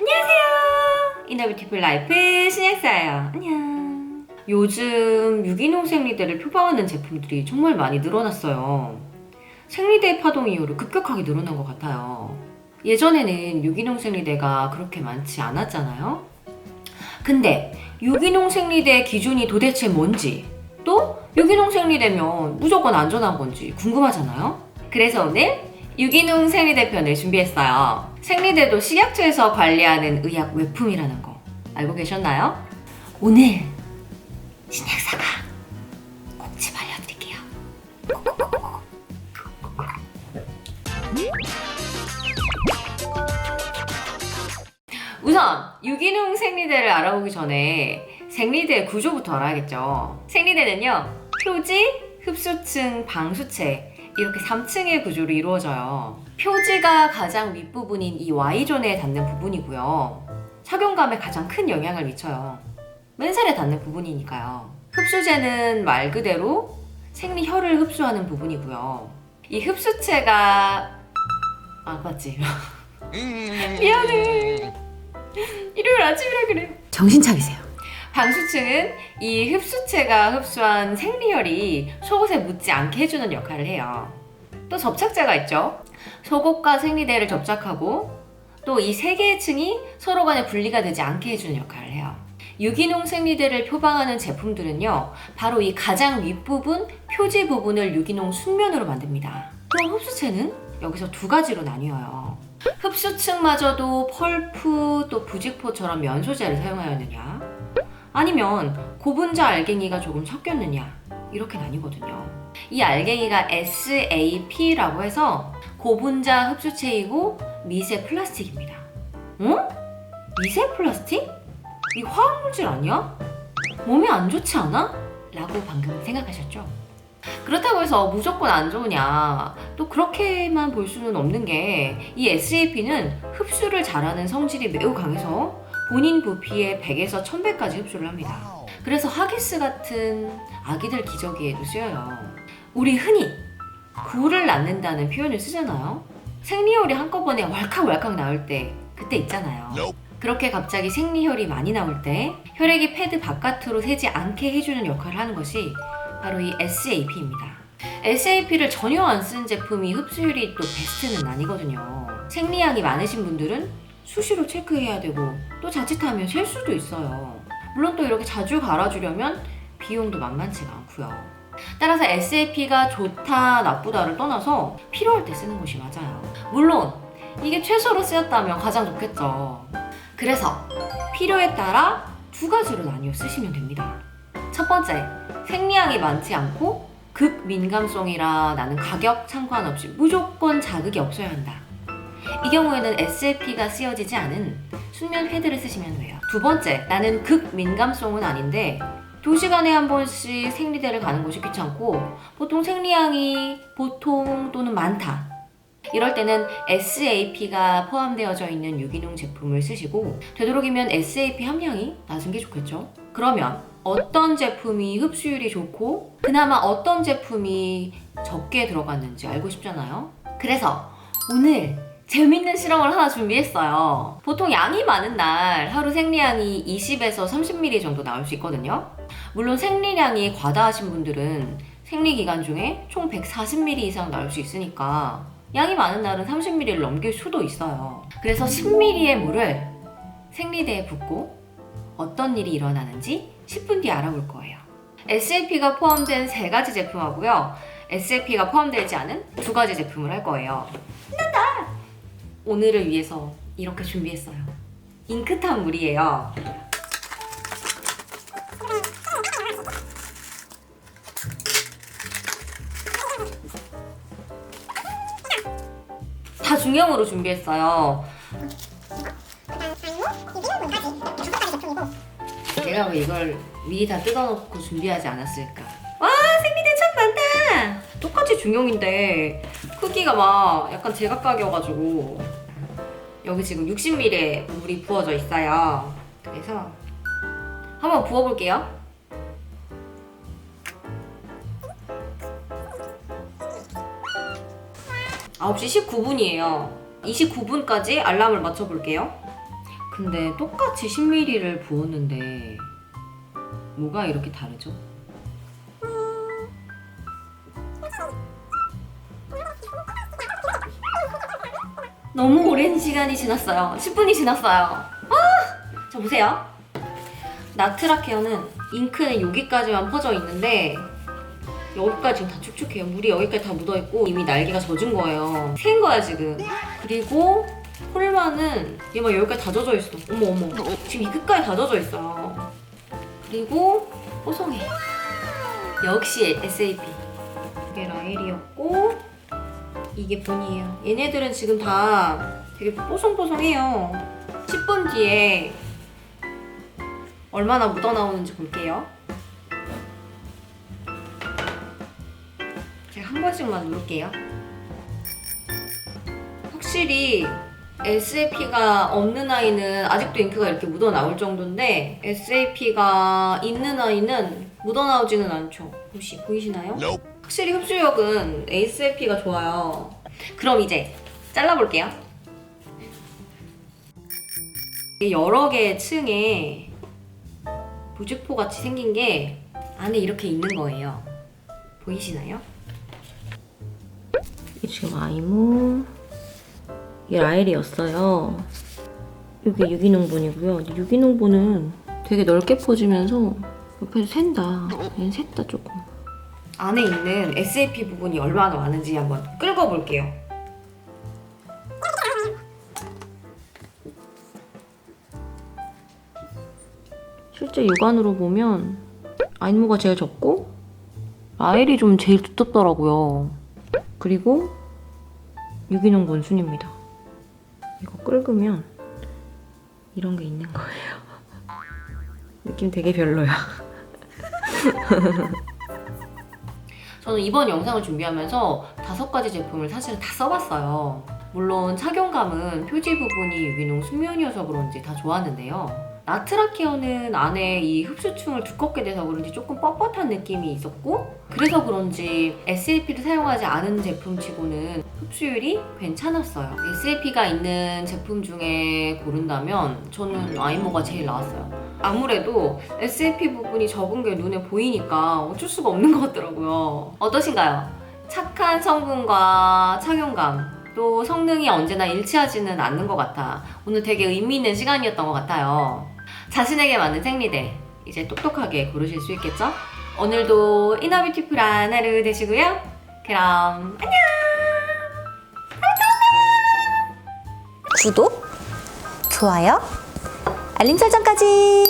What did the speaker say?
안녕하세요. 이너뷰티풀 라이프 신혜사예요. 안녕. 요즘 유기농 생리대를 표방하는 제품들이 정말 많이 늘어났어요. 생리대 파동 이후로 급격하게 늘어난 것 같아요. 예전에는 유기농 생리대가 그렇게 많지 않았잖아요. 근데 유기농 생리대 기준이 도대체 뭔지 또 유기농 생리대면 무조건 안전한 건지 궁금하잖아요. 그래서 오늘 유기농 생리대 편을 준비했어요. 생리대도 식약처에서 관리하는 의약 외품이라는 거 알고 계셨나요? 오늘 신약사가 꼭집 알려드릴게요. 우선 유기농 생리대를 알아보기 전에 생리대 구조부터 알아야겠죠. 생리대는요 표지, 흡수층, 방수체 이렇게 3층의 구조로 이루어져요. 표지가 가장 윗부분인 이 Y존에 닿는 부분이고요. 착용감에 가장 큰 영향을 미쳐요. 맨살에 닿는 부분이니까요. 흡수제는 말 그대로 생리 혈을 흡수하는 부분이고요. 이 흡수체가 아 맞지? 미안해. 일요일 아침이라 그래. 정신 차리세요. 방수층은 이 흡수체가 흡수한 생리혈이 속옷에 묻지 않게 해주는 역할을 해요. 또 접착제가 있죠. 속옷과 생리대를 접착하고 또 이 세 개의 층이 서로 간에 분리가 되지 않게 해주는 역할을 해요. 유기농 생리대를 표방하는 제품들은요, 바로 이 가장 윗부분, 표지 부분을 유기농 순면으로 만듭니다. 그럼 흡수체는 여기서 두 가지로 나뉘어요. 흡수층마저도 펄프 또 부직포처럼 면 소재를 사용하였느냐 아니면 고분자 알갱이가 조금 섞였느냐 이렇게 나뉘거든요 이 알갱이가 SAP라고 해서 고분자 흡수체이고 미세 플라스틱입니다 어? 미세 플라스틱? 이 화학물질 아니야? 몸에 안 좋지 않아? 라고 방금 생각하셨죠? 그렇다고 해서 무조건 안 좋으냐 또 그렇게만 볼 수는 없는 게 이 SAP는 흡수를 잘하는 성질이 매우 강해서 본인 부피의 100에서 1000배까지 흡수를 합니다 그래서 하기스 같은 아기들 기저귀에도 쓰여요 우리 흔히 굴을 낳는다는 표현을 쓰잖아요 생리혈이 한꺼번에 왈칵왈칵 나올 때 그때 있잖아요 그렇게 갑자기 생리혈이 많이 나올 때 혈액이 패드 바깥으로 새지 않게 해주는 역할을 하는 것이 바로 이 SAP입니다. SAP를 전혀 안쓴 제품이 흡수율이 또 베스트는 아니거든요. 생리량이 많으신 분들은 수시로 체크해야 되고 또 자칫하면 셀 수도 있어요. 물론 또 이렇게 자주 갈아주려면 비용도 만만치가 않고요. 따라서 SAP가 좋다 나쁘다를 떠나서 필요할 때 쓰는 것이 맞아요. 물론 이게 최소로 쓰였다면 가장 좋겠죠. 그래서 필요에 따라 두 가지로 나뉘어 쓰시면 됩니다. 첫 번째, 생리량이 많지 않고 극민감성이라 나는 가격 상관없이 무조건 자극이 없어야 한다. 이 경우에는 SLP가 쓰여지지 않은 순면 패드를 쓰시면 돼요. 두 번째, 나는 극민감성은 아닌데 2시간에 한 번씩 생리대를 가는 것이 귀찮고 보통 생리량이 보통 또는 많다. 이럴 때는 SAP가 포함되어져 있는 유기농 제품을 쓰시고 되도록이면 SAP 함량이 낮은 게 좋겠죠. 그러면 어떤 제품이 흡수율이 좋고 그나마 어떤 제품이 적게 들어갔는지 알고 싶잖아요. 그래서 오늘 재밌는 실험을 하나 준비했어요. 보통 양이 많은 날 하루 생리량이 20에서 30ml 정도 나올 수 있거든요. 물론 생리량이 과다하신 분들은 생리 기간 중에 총 140ml 이상 나올 수 있으니까 양이 많은 날은 30ml를 넘길 수도 있어요. 그래서 10ml의 물을 생리대에 붓고 어떤 일이 일어나는지 10분 뒤에 알아볼 거예요. SAP가 포함된 세 가지 제품하고요. SAP가 포함되지 않은 두 가지 제품을 할 거예요. 오늘을 위해서 이렇게 준비했어요. 잉크탄 물이에요. 중형으로 준비했어요. 제가 왜 이걸 미리 다 뜯어놓고 준비하지 않았을까? 와 생리대 참 많다. 똑같이 중형인데 크기가 막 약간 제각각이어가지고 여기 지금 60ml의 물이 부어져 있어요. 그래서 한번 부어볼게요. (9시 19분이에요) (29분까지) 알람을 맞춰볼게요 근데 똑같이 10ml를 부었는데 뭐가 이렇게 다르죠? 너무 오랜 시간이 지났어요. 10분이 지났어요. 아! 자, 보세요. 나트라케어는 잉크는 여기까지만 퍼져 있는데 여기까지 다 축축해요. 물이 여기까지 다 묻어있고 이미 날개가 젖은 거예요. 새인 거야 지금. 그리고 폴마는 얘 막 여기까지 다 젖어 있어. 어머 어머. 지금 이 끝까지 다 젖어 있어요. 그리고 뽀송해. 역시 SAP. 이게 라일이었고 이게 본이에요. 얘네들은 지금 다 되게 뽀송뽀송해요. 10분 뒤에 얼마나 묻어나오는지 볼게요. 한 번씩만 누를게요. 확실히 SAP가 없는 아이는 아직도 잉크가 이렇게 묻어나올 정도인데 SAP가 있는 아이는 묻어나오지는 않죠. 혹시 보이시나요? 확실히 흡수력은 SAP가 좋아요. 그럼 이제 잘라볼게요. 여러 개의 층에 부직포 같이 생긴 게 안에 이렇게 있는 거예요. 보이시나요? 이게 지금 아이모. 이게 라엘이었어요. 이게 유기농분이고요. 유기농분은 되게 넓게 퍼지면서 옆에서 샌다. 얘는 샜다 조금. 안에 있는 SAP 부분이 얼마나 많은지 한번 끌고 볼게요. 실제 육안으로 보면 아이모가 제일 적고 라엘이 좀 제일 두텁더라고요 그리고 유기농분 순입니다 이거 끓으면 이런 게 있는 거예요 느낌 되게 별로야 저는 이번 영상을 준비하면서 다섯 가지 제품을 사실은 다 써봤어요. 물론 착용감은 표지 부분이 유기농 순면이어서 그런지 다 좋았는데요. 나트라케어는 안에 이 흡수층을 두껍게 돼서 그런지 조금 뻣뻣한 느낌이 있었고 그래서 그런지 SAP를 사용하지 않은 제품치고는 흡수율이 괜찮았어요. SAP가 있는 제품 중에 고른다면 저는 아이모가 제일 나았어요. 아무래도 SAP 부분이 적은 게 눈에 보이니까 어쩔 수가 없는 것 같더라고요. 어떠신가요? 착한 성분과 착용감, 또 성능이 언제나 일치하지는 않는 것 같아. 오늘 되게 의미 있는 시간이었던 것 같아요. 자신에게 맞는 생리대, 이제 똑똑하게 고르실 수 있겠죠? 오늘도 이너뷰티풀한 하루 되시고요. 그럼 안녕! 구독, 좋아요, 알림 설정까지.